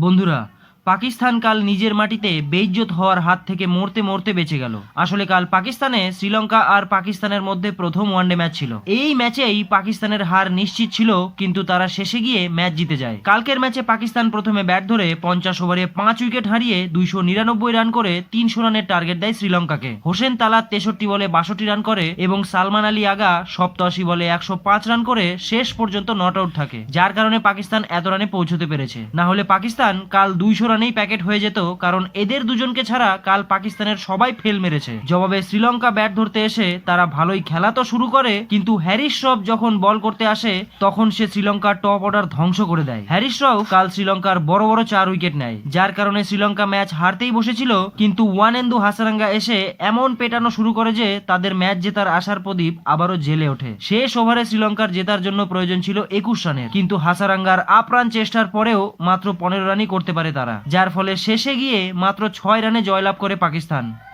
বন্ধুরা পাকিস্তান কাল নিজের মাটিতে বেইজ্জত হওয়ার হাত থেকে মরতে মরতে বেঁচে গেল। আসলে কাল পাকিস্তানে শ্রীলঙ্কা আর পাকিস্তানের মধ্যে প্রথম ওয়ানডে ম্যাচ ছিল। এই ম্যাচেই পাকিস্তানের হার নিশ্চিত ছিল, কিন্তু তারা শেষে গিয়ে ম্যাচ জিতে যায়। কালকের ম্যাচে পাকিস্তান প্রথমে ব্যাট ধরে পঞ্চাশ ওভারে পাঁচ উইকেট হারিয়ে দুইশো নিরানব্বই রান করে তিনশো রানের টার্গেট দেয় শ্রীলঙ্কাকে। হোসেন তালা তেষট্টি বলে বাষট্টি রান করে এবং সালমান আলী আগা সপ্তাশি বলে একশো পাঁচ রান করে শেষ পর্যন্ত নট আউট থাকে, যার কারণে পাকিস্তান এত রানে পৌঁছতে পেরেছে। না হলে পাকিস্তান কাল দুইশো রানেই প্যাকেট হয়ে যেত, কারণ এদের দুজনকে ছাড়া কাল পাকিস্তানের সবাই ফেল মেরেছে। জবাবে শ্রীলঙ্কা ব্যাট ধরতে এসে তারা ভালোই খেলা তো শুরু করে, কিন্তু হ্যারিস শ্রফ যখন বল করতে আসে, তখন সে শ্রীলঙ্কার টপ অর্ডার ধ্বংস করে দেয়। হ্যারিস শ্রফ কাল শ্রীলঙ্কার বড় বড় চার উইকেট নেয়, যার কারণে শ্রীলঙ্কা ম্যাচ হারতেই বসেছিল, কিন্তু ওয়ান ওয়ানেন্দু হাসারাঙ্গা এসে এমন পেটানো শুরু করে যে তাদের ম্যাচ জেতার আশার প্রদীপ আবারও জেলে ওঠে। শেষ ওভারে শ্রীলঙ্কার জেতার জন্য প্রয়োজন ছিল একুশ রানের, কিন্তু হাসারাঙ্গার আপ্রাণ চেষ্টার পরেও মাত্র পনেরো রানই করতে পারে তারা। যার ফলে শেষে গিয়ে মাত্র ছয় রানে জয়লাভ করে পাকিস্তান।